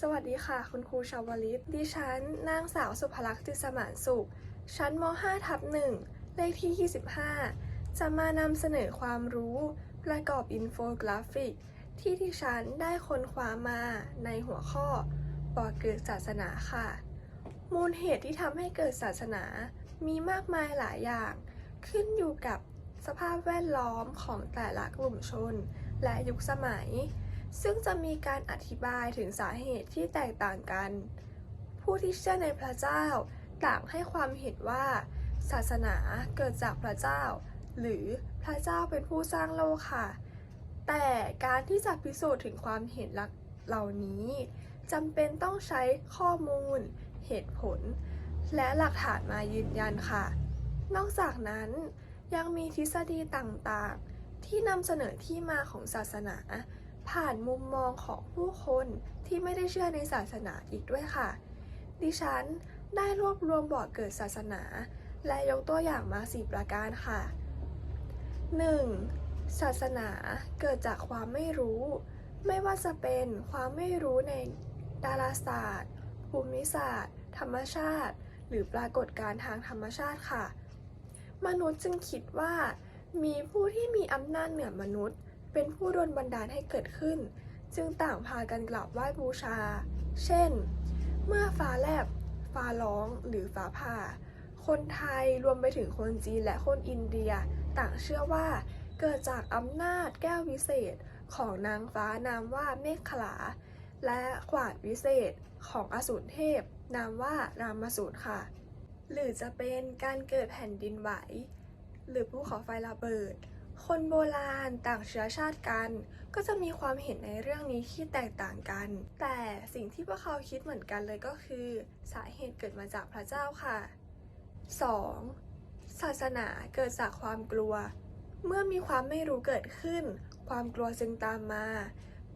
สวัสดีค่ะ คุณครูชาวลิต ดิฉัน นางสาวสุภลักษณ์จิตสมานสุข ชั้นม .5 ทับ1เลขที่ 25 จะมานำเสนอความรู้ ประกอบอินโฟกราฟิก ที่ดิฉันได้ค้นคว้ามาในหัวข้อบ่อเกิดศาสนาค่ะ มูลเหตุที่ทำให้เกิดศาสนา มีมากมายหลายอย่าง ขึ้นอยู่กับสภาพแวดล้อมของแต่ละกลุ่มชน และยุคสมัย ซึ่งจะมีการอธิบายถึงสาเหตุที่แตกต่างกัน ผู้ที่เชื่อในพระเจ้าต่างให้ความเห็นว่า ศาสนาเกิดจากพระเจ้า หรือพระเจ้าเป็นผู้สร้างโลกค่ะ แต่การที่จะพิสูจน์ถึงความเห็นเหล่านี้จำเป็นต้องใช้ข้อมูล เหตุผล และหลักฐานมายืนยันค่ะ นอกจากนั้นยังมีทฤษฎีต่างๆ ที่นำเสนอที่มาของศาสนา ผ่านมุมมองของผู้คนที่ไม่ได้เชื่อในศาสนาอีกด้วยค่ะ ดิฉันได้รวบรวมบ่อเกิดศาสนา และยกตัวอย่างมาสี่ประการค่ะ 1. ศาสนาเกิดจากความไม่รู้ ไม่ว่าจะเป็นความไม่รู้ในดาราศาสตร์ ภูมิศาสตร์ ธรรมชาติ หรือปรากฏการณ์ทางธรรมชาติค่ะ มนุษย์จึงคิดว่า มีผู้ที่มีอำนาจเหนือมนุษย์ เป็นผู้ดลบันดาลให้เกิดขึ้น จึงต่างพากันกราบไหว้บูชา เช่น เมื่อฟ้าแลบ ฟ้าร้อง หรือฟ้าผ่า คนไทยรวมไปถึงคนจีนและคนอินเดีย ต่างเชื่อว่าเกิดจากอำนาจแก้ววิเศษของนางฟ้านามว่าเมฆขลา และขวานวิเศษของอสูรเทพ นามว่ารามสูรค่ะ หรือจะเป็นการเกิดแผ่นดินไหว หรือภูเขาไฟระเบิด คนโบราณต่างเชื้อชาติกัน ก็จะมีความเห็นในเรื่องนี้ที่แตกต่างกัน แต่สิ่งที่พวกเขาคิดเหมือนกันเลยก็คือ สาเหตุเกิดมาจากพระเจ้าค่ะ 2. ศาสนาเกิดจากความกลัว เมื่อมีความไม่รู้เกิดขึ้น ความกลัวจึงตามมา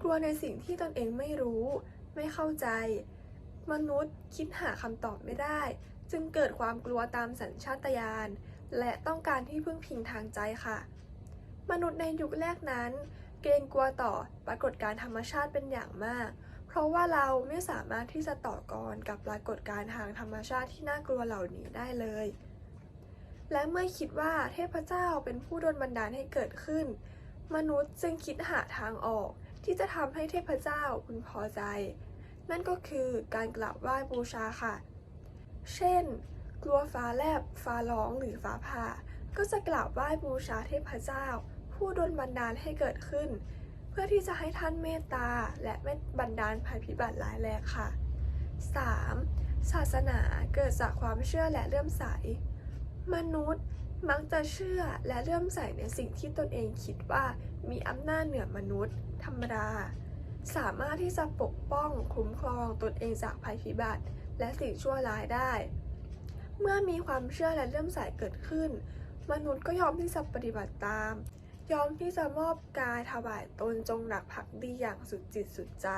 กลัวในสิ่งที่ตนเองไม่รู้ ไม่เข้าใจ มนุษย์คิดหาคำตอบไม่ได้ จึงเกิดความกลัวตามสัญชาตญาณและต้องการที่พึ่งพิงทางใจค่ะ มนุษย์ในยุคแรกนั้น เกรงกลัวต่อปรากฏการธรรมชาติเป็นอย่างมาก เพราะว่าเราไม่สามารถที่จะต่อกรกับปรากฏการทางธรรมชาติที่น่ากลัวเหล่านี้ได้เลย และเมื่อคิดว่าเทพเจ้าเป็นผู้ดลบันดาลให้เกิดขึ้น มนุษย์จึงคิดหาทางออกที่จะทำให้เทพเจ้าพึงพอใจ นั่นก็คือการกราบไหว้บูชาค่ะ เช่น กลัวฟ้าแลบฟ้าร้องหรือฟ้าผ่า ก็จะกราบไหว้บูชาเทพเจ้า ผู้ดลบันดาลให้เกิดขึ้น เพื่อที่จะให้ท่านเมตตาและไม่บันดาลภัยพิบัติร้ายแรงค่ะ 3. ศาสนาเกิดจากความเชื่อและเลื่อมใส มนุษย์มักจะเชื่อและเลื่อมใสในสิ่งที่ตนเองคิดว่ามีอำนาจเหนือมนุษย์ ธรรมดา สามารถที่จะปกป้องคุ้มครองตนเองจากภัยพิบัติ และสิ่งชั่วร้ายได้ เมื่อมีความเชื่อและเลื่อมใสเกิดขึ้น มนุษย์ก็ยอมที่จะปฏิบัติตาม ยอมที่จะมอบกายถวายตนจงหลักภักดีอย่างสุดจิตสุดใจ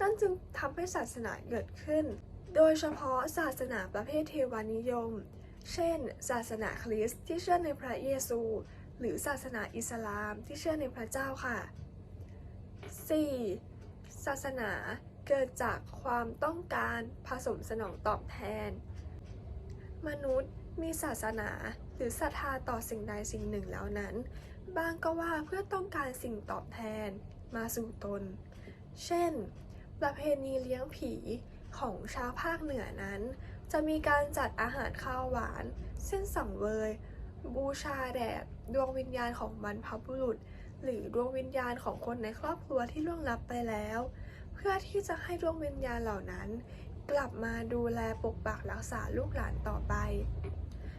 นั่นจึงทำให้ศาสนาเกิดขึ้น โดยเฉพาะศาสนาประเภทเทวานิยม เช่น ศาสนาคริสต์ที่เชื่อในพระเยซู หรือศาสนาอิสลามที่เชื่อในพระเจ้าค่ะ 4. ศาสนาเกิดจากความต้องการผสมสนองตอบแทน มนุษย์มีศาสนา หรือศรัทธาต่อสิ่งใดสิ่งหนึ่งแล้วนั้น บางก็ว่าเพื่อต้องการสิ่งตอบแทนมาสู่ตน เช่น ประเพณีเลี้ยงผีของชาวภาคเหนือนั้น จะมีการจัดอาหารข้าวหวาน เส้นสังเวย บูชาแด่ดวงวิญญาณของบรรพบุรุษ หรือดวงวิญญาณของคนในครอบครัวที่ล่วงลับไปแล้ว เพื่อที่จะให้ดวงวิญญาณเหล่านั้น กลับมาดูแลปกปักรักษาลูกหลานต่อไป